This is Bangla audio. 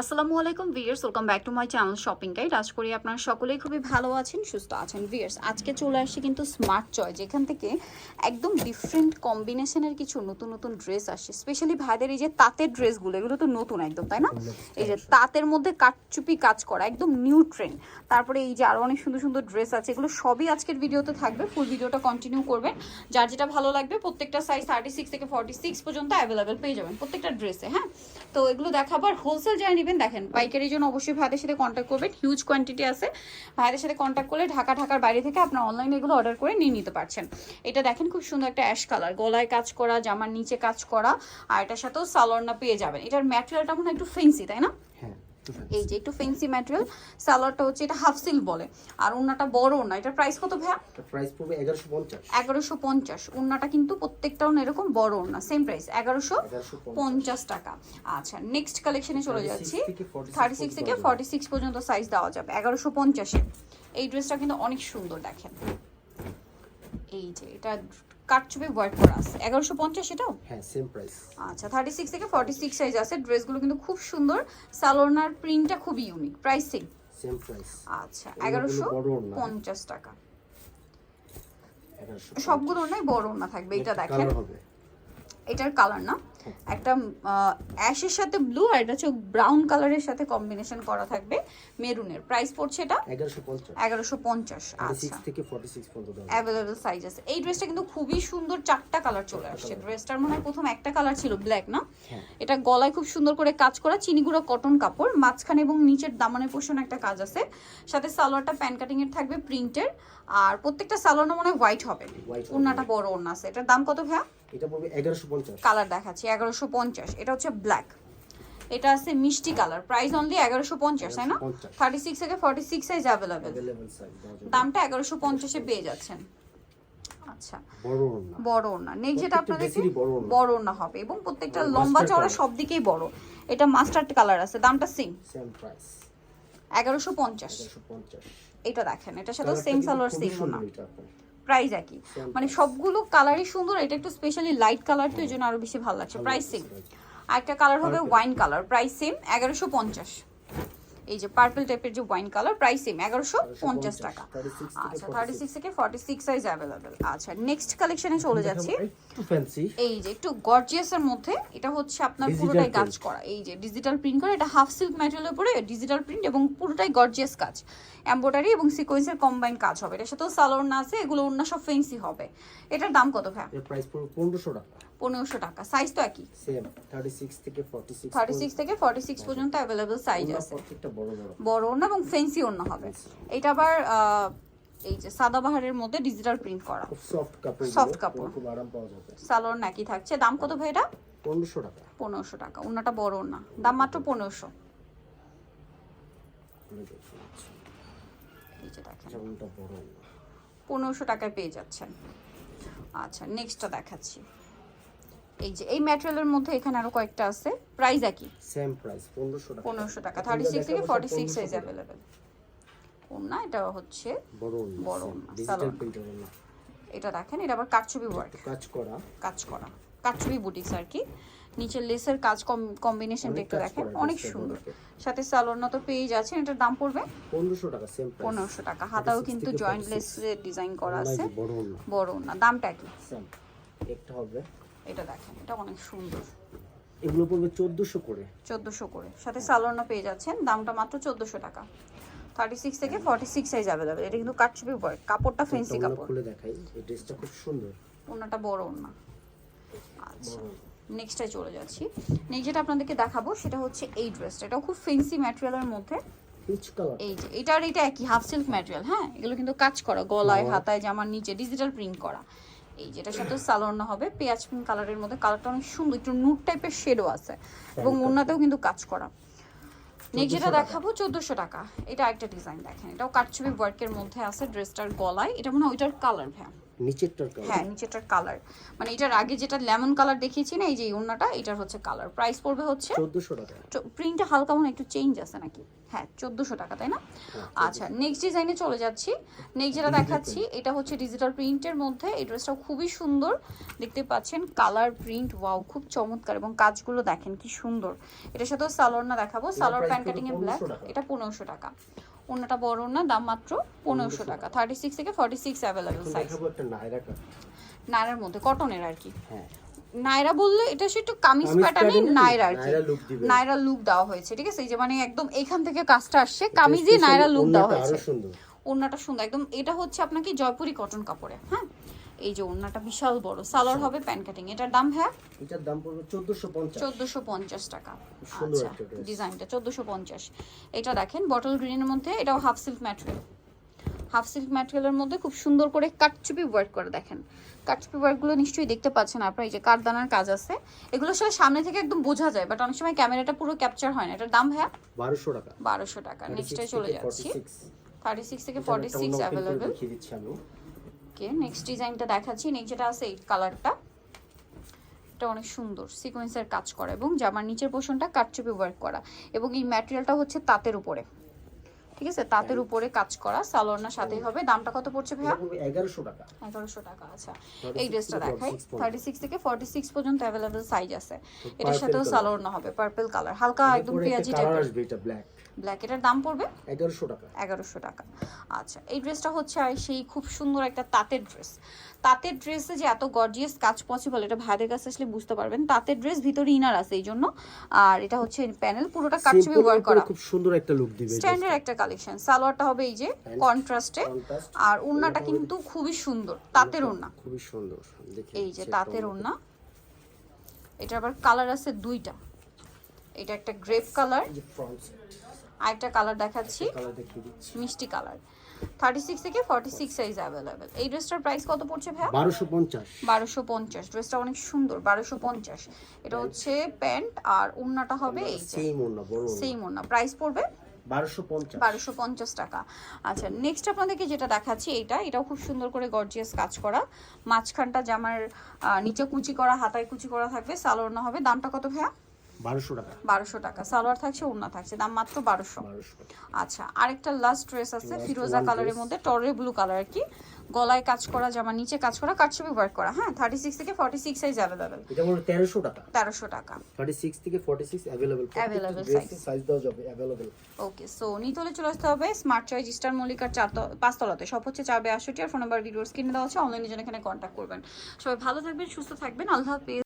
আসসালামু আলাইকুম viewers welcome back to my channel shopping guide আজ করি আপনারা সকলেই খুবই ভালো আছেন, সুস্থ আছেন। ভিয়ার্স আজকে চলে আসছে কিন্তু স্মার্ট চয় যেখান থেকে একদম ডিফারেন্ট কম্বিনেশনের কিছু নতুন নতুন ড্রেস আসছে। স্পেশালি ভাইদের এই যে তাঁতের ড্রেসগুলো এগুলো তো নতুন একদম, তাই না? এই যে তাঁতের মধ্যে কাটচুপি কাজ করা, একদম নিউ ট্রেন্ড তারপরে এই যে আরও অনেক সুন্দর সুন্দর ড্রেস আছে, এগুলো সবই আজকের ভিডিওতে থাকবে ফুল ভিডিওটা কন্টিনিউ করবেন। যার যেটা ভালো লাগবে, প্রত্যেকটা সাইজ থার্টি সিক্স থেকে ফর্টি সিক্স পর্যন্ত অ্যাভেলেবেল পেয়ে যাবেন প্রত্যেকটা ড্রেসে হ্যাঁ? তো এগুলো দেখাবার হোলসেল যারা নেবেন। দেখেন, পাইকারির জন্য অবশ্যই ভাইদের সাথে কন্ট্যাক্ট করবেন। হিউজ কোয়ান্টিটি আছে। ভাইদের সাথে কন্ট্যাক্ট করলে ঢাকা, ঢাকার বাইরে থেকে আপনার অনলাইনে এগুলো অর্ডার করে নিয়ে নিতে পারছেন। এটা দেখেন খুব সুন্দর একটা অ্যাশ কালার গলায় কাজ করা, জামার নিচে কাজ করা, আর এটার সাথেও সালোয়ার না পেয়ে যাবেন। এটার ম্যাটেরিয়ালটা মনে একটু ফেন্সি তাই না? হ্যাঁ। এই যে একটু ফেন্সি ম্যাটেরিয়াল সালোয়ারটা হচ্ছে এটা হাফ সিল্ক বলে। আর ওনাটা বড় না এটার প্রাইস কত ভাইয়া? এটা প্রাইস পড়বে এগারোশো পঞ্চাশ। এগারোশো পঞ্চাশ। ওনাটা কিন্তু প্রত্যেকটা ওনা এরকম বড় ওনা সেম প্রাইস এগারোশো এগারোশো পঞ্চাশ। টাকা। আচ্ছা নেক্সট কালেকশনে চলে যাচ্ছি 36 যাচ্ছি। থেকে 46 থার্টি সিক্স থেকে পর্যন্ত। সিক্স পর্যন্ত সাইজ দেওয়া যাবে এগারোশো পঞ্চাশে। এই ড্রেসটা কিন্তু অনেক সুন্দর দেখেন। এই যে এটা কাটচুপে ওয়ার্ক করা আছে এগারোশো পঞ্চাশ এটাও? হ্যাঁ সেম প্রাইস আচ্ছা থার্টি সিক্স থেকে ফর্টি সিক্স সাইজ আছে। ড্রেসগুলো কিন্তু খুব সুন্দর। সালোনার প্রিন্টটা খুব ইউনিক প্রাইসিং সেম প্রাইস আচ্ছা এগারোশো। পঞ্চাশ টাকা। সবগুলো নাই বড় না থাকবে এটা দেখেন। এটার কালার না। একটা অ্যাশের সাথে ব্লু আর এটা হচ্ছে ব্রাউন কালারের সাথে কম্বিনেশন করা থাকবে মেরুনের। প্রাইস পড়ছে এটা? এগারোশো পঞ্চাশ। থার্টি আচ্ছা। অ্যাভেলেবেল সাইজ আছে। এই ড্রেসটা কিন্তু খুবই সুন্দর চারটা কালার চলে আসছে। ড্রেসটার মনে হয় প্রথম একটা কালার ছিল ব্ল্যাক না? হ্যাঁ। এটা গলায় খুব সুন্দর করে কাজ করা চিনিগুড়ো কটন কাপড়। মাঝখানে এবং নিচের দামানের পোষণ একটা কাজ আছে। সাথে সালোয়ারটা প্যান কাটিং এর থাকবে প্রিন্টের আর প্রত্যেকটা সালোয়ার মনে হয় হোয়াইট হবে। ওড়নাটা বড় ওড়না আছে। এটার দাম কত ভাইয়া? এটা পড়বে এগারোশো পঞ্চাশ। কালার দেখাচ্ছি এগারোশো পঞ্চাশ। এটা হচ্ছে ব্ল্যাক এটা আছে মিষ্টি কালার প্রাইস অনলি এগারোশো পঞ্চাশ তাই না? 1150 থার্টি সিক্স থেকে forty six size available available size দামটা এগারোশো পঞ্চাশে পেয়ে যাচ্ছেন। আচ্ছা। বড় ওড়না। বড় ওড়না। নেক যেটা ড্রেসেরই বড় ওড়না। হবে এবং প্রত্যেকটা লম্বা চওড়া। সব দিকেই বড়। এটা মাস্টার্ড কালার আছে দামটা সেম সেম প্রাইস এগারোশো পঞ্চাশ। এটা দেখেন এটার সাথে সেম সালোয়ার সেম না প্রাইস একই। মানে সবগুলো কালারই সুন্দর এটা একটু স্পেশালি লাইট কালার তো এই জন্য আরও বেশি ভালো লাগছে। প্রাইস সেম আর একটা কালার হবে ওয়াইন কালার প্রাইস সেম এগারোশো পঞ্চাশ। এই যে পার্পল টাইপের যে ওয়াইন কালার প্রাইস সেম এগারোশো পঞ্চাশ। টাকা। 36 থেকে আচ্ছা 46 থার্টি সিক্স থেকে ফর্টি সিক্স সাইজ অ্যাভেলেবেল আচ্ছা নেক্সট কালেকশনে চলে যাচ্ছি। একটু ফ্যান্সি এই যে একটু গর্জিয়াসের মধ্যে এটা হচ্ছে আপনার পুরোটাই কাজ করা। এই যে ডিজিটাল প্রিন্ট করা এটা হাফ সিল্ক ম্যাটেরিয়ালের উপরে ডিজিটাল প্রিন্ট এবং পুরোটাই গর্জিয়াস কাজ। এমব্রয়ডারি এবং সিকোয়েন্সের কম্বাইন কাজ হবে। এটার সাথেও সালোয়ার না আছে এগুলো অন্য সব ফেন্সি হবে। এটার দাম কত ভাই এর প্রাইস পনেরোশো টাকা। পনেরোশো টাকা। সাইজ তো একই। সেম থার্টি সিক্স থেকে ফর্টি সিক্স থার্টি সিক্স থেকে ফর্টি সিক্স পর্যন্ত অ্যাভেলেবেল সাইজ আছে। বড় ওড়না এবং ফেন্সি ওড়না হবে। এটা আবার এই যে সাদাবাহারের মধ্যে ডিজিটাল প্রিন্ট করা। সফট কাপড় Soft কাপড়। খুব আরাম পাওয়া যাবে। সালোয়ার নাকি থাকছে। দাম কত ভাই এটা? পনেরোশো টাকা। পনেরোশো টাকা। ওড়নাটা বড় ওড়না। দাম মাত্র পনেরোশো। খুলে দেখুন, আচ্ছা। না। পনেরোশো টাকায় পেয়ে যাচ্ছেন। আচ্ছা নেক্সটটা দেখাচ্ছি। এই যে এই ম্যাটেরিয়ালের মধ্যে এখানে আরও কয়েকটা আছে। প্রাইস একই। সেম প্রাইস পনেরোশো টাকা। পনেরোশো টাকা এখন থার্টি যা সিক্স থেকে দেখাবো ফর্টি সিক্স 1500 সাইজ। অ্যাভেলেবেল ওড়না এটা হচ্ছে বড় বড় ডিজিটাল। প্রিন্টার না এটা দেখেন এটা আবার কাটছবি ওয়ার্ক কাজ করা। কাজ করা। কাটছবি বুটিক্স আর কি। নিচের লেসের কাজ কম্বিনেশনটা একটু দেখেন অনেক সুন্দর। সাথে সালোয়ার তো পেয়ে আছে এটার দাম পড়বে পনেরোশো টাকা সেম প্রাইস পনেরোশো টাকা। হাতাও কিন্তু জয়েন্ট লেস ডিজাইন করা আছে। বড় না বড় না দামটা কি সেম একটা হবে এটা দেখেন এটা অনেক সুন্দর। এগুলো পড়বে চোদ্দোশো করে। চোদ্দোশো করে। সাথে সালোয়ারও পেয়ে যাচ্ছেন দামটা মাত্র চোদ্দোশো টাকা। থার্টি সিক্স থেকে ফর্টি সিক্স সাইজ অ্যাভেলেবেল এটা কিন্তু কাটছবি ওয়ার্ক কাপড়টা ফেন্সি কাপড়। খুলে দেখাই এই ড্রেসটা খুব সুন্দর। ওনাটা বড় ওনা আচ্ছা নেক্সটে চলে যাচ্ছি। নেক্সট যেটা আপনাদেরকে দেখাবো সেটা হচ্ছে এই ড্রেসটা। এটাও খুব ফেন্সি ম্যাটেরিয়ালের মধ্যে। এই যে এটা আর এটা একই হাফ সিল্ক ম্যাটেরিয়াল হ্যাঁ? এগুলো কিন্তু কাজ করা গলায় হ্যাঁ। হাতায় জামার নিচে ডিজিটাল প্রিন্ট করা। এই যেটার সাথে সালোয়ার হবে। পেঁয়াজ পিঙ্ক কালারের মধ্যে কালারটা অনেক সুন্দর একটু নুট টাইপের শেডও আছে। এবং ওনাতেও কিন্তু কাজ করা। নেক্সট যেটা দেখাবো চোদ্দোশো টাকা। এটা একটা ডিজাইন দেখেন। এটাও কাটছবি ওয়ার্কের মধ্যে আছে ড্রেসটার গলায়। এটা মনে হয় ওইটার কালার ভ্যা নিচেরটার হ্যাঁ কালার নিচেটার কালার মানে এটার আগে যেটা লেমন কালার দেখিয়েছি না এই যে ওড়নাটা এটার হচ্ছে কালার প্রাইস পড়বে হচ্ছে টাকা। প্রিন্টটা হালকা মনে একটু চেঞ্জ আছে নাকি? হ্যাঁ চোদ্দোশো টাকা তাই না? হ্যাঁ, আচ্ছা নেক্সট ডিজাইনে চলে যাচ্ছি। নেক্সট যেটা দেখাচ্ছি এটা হচ্ছে ডিজিটাল প্রিন্টের মধ্যে। এই ড্রেসটাও খুবই সুন্দর। দেখতে পাচ্ছেন কালার প্রিন্ট ওয়াও খুব চমৎকার এবং কাজগুলো দেখেন কি সুন্দর। এটার সাথেও সালোয়ার না দেখাবো। সালোয়ার প্যান্ট কাটিং এ ব্ল্যাক এটা পনেরোশো টাকা। অন্যটা বড় না দাম মাত্র পনেরোশো টাকা। থার্টি সিক্স থেকে ফর্টি সিক্স অ্যাভেলেবেল সাইজ নায়রার মধ্যে কটনের আর কি। হ্যাঁ। নায়রা বললে এটা সে একটু কামিজ প্যাটার্নে নায়রা আর কি। নায়রা লুক দেওয়া হয়েছে ঠিক আছে? এই যে মানে একদম এখান থেকে কাজটা আসছে কামিজে নায়রা লুক দেওয়া হয়েছে আরও সুন্দর। ওড়নাটা সুন্দর একদম এটা হচ্ছে আপনাকে জয়পুরি কটন কাপড়ে হ্যাঁ? এই যে ওড়নাটা বিশাল বড়। সালোয়ার হবে প্যান্ট কাটিং। এটার দাম হ্যাঁ? এটার দাম পড়বে চোদ্দশো পঞ্চাশ। চোদ্দোশো পঞ্চাশ টাকা। আচ্ছা ডিজাইনটা চোদ্দোশো পঞ্চাশ। এটা দেখেন বটল গ্রিনের মধ্যে এটাও half silk material half silk ম্যাটেরিয়ালের মধ্যে খুব সুন্দর করে কাটচুপি ওয়ার্ক করে দেখেন। কাটচুপি ওয়ার্কগুলো নিশ্চয়ই দেখতে পাচ্ছেন আপনারা এই যে কাঠদানার কাজ আছে। এগুলো আসলে সামনে থেকে একদম বোঝা যায় বাট অনেক সময় ক্যামেরাটা পুরো ক্যাপচার হয় না। এটার দাম হ্যাঁ? বারোশো টাকা। বারোশো টাকা। নেক্সটে চলে যাচ্ছি। 46 থার্টি সিক্স থেকে forty six available okay next ডিজাইনটা দেখাচ্ছি। নেক্সট যেটা আছে এই কালারটা এটা অনেক সুন্দর সিকোয়েন্সের কাজ করা এবং জামার নিচের পোর্শনটা কাটচুপি ওয়ার্ক করা এবং এই ম্যাটেরিয়ালটা হচ্ছে তাঁতের উপরে। ঠিক আছে? তাঁতের উপরে কাজ করা সালোয়ারনার সাথেই হবে। দামটা কত পড়ছে ভাইয়া? এগারোশো টাকা। এগারোশো টাকা আচ্ছা। এই ড্রেসটা দেখাই। 46 থার্টি সিক্স থেকে ফর্টি সিক্স পর্যন্ত অ্যাভেলেবেল সাইজ আছে। এটার সাথেও। সালোয়ার হবে পার্পল কালার হালকা একদম পেঁয়াজি টাইপের এটা ব্ল্যাক ব্ল্যাক এটার দাম পড়বে? এগারোশো টাকা। এগারোশো টাকা। আচ্ছা এই ড্রেসটা হচ্ছে আর সেই খুব সুন্দর একটা তাঁতের ড্রেস। তাঁতের ড্রেসে যে এত গর্জিয়াস কাজ পসিবল এটা ভাইদের কাছে আসলে বুঝতে পারবেন। তাঁতের ড্রেস ভিতরে ইনার আছে এই জন্য। আর এটা হচ্ছে প্যানেল পুরোটা কাটছবি ওয়ার্ক করা খুব সুন্দর একটা লুক দিবে স্ট্যান্ডার্ড একটা কালেকশন সালোয়ারটা হবে এই যে কন্ট্রাস্টে আর ওড়নাটা কিন্তু খুবই সুন্দর তাঁতের ওড়না। খুবই সুন্দর। এই যে তাঁতের ওড়না। এটা আবার কালার আছে দুইটা। এটা একটা গ্রেপ কালার এই যে ফ্রন্ট আর একটা কালার দেখাচ্ছি মিষ্টি কালার থার্টি সিক্স থেকে ফর্টি সিক্স সাইজ অ্যাভেলেবেল এই ড্রেসটার প্রাইস কত পড়ছে বারোশো পঞ্চাশ। বারোশো পঞ্চাশ। ড্রেসটা অনেক সুন্দর বারোশো পঞ্চাশ। এটা হচ্ছে প্যান্ট আর ওড়নাটা হবে এই ওড়না প্রাইস পড়বে? বারোশো পঞ্চাশ। টাকা। আচ্ছা নেক্সট আপনাদেরকে যেটা দেখাচ্ছি এটা এটাও খুব সুন্দর করে গর্জিয়াস কাজ করা। মাঝখানটা জামার নিচে কুচি করা হাতায় কুচি করা থাকবে সালোয়ার না হবে। দামটা কত ভাইয়া? টাকা। সালোয়ার থাকছে ওড়না থাকছে। দাম মাত্র আচ্ছা আরেকটা লাস্ট ড্রেস আছে ফিরোজা কালারের মধ্যে টরে ব্লু কালার কি? গলায় কাজ করা জামা নিচে কাজ করা কাটছবি ওয়ার্ক করা? হ্যাঁ থার্টি সিক্স থেকে সাইজ এটা টাকা। থেকে সাইজ যাবে ওকে সো নিতলে চলে আসতে হবে স্মার্ট চয়েস স্টার মল্লিকার চার পাঁচতলাতে সব হচ্ছে আর ফোন নাম্বার দেওয়া হচ্ছে। অনলাইনে জন্য এখানে কন্ট্যাক্ট করবেন। সবাই ভালো থাকবেন সুস্থ থাকবেন। আল্লাহ হাফেজ।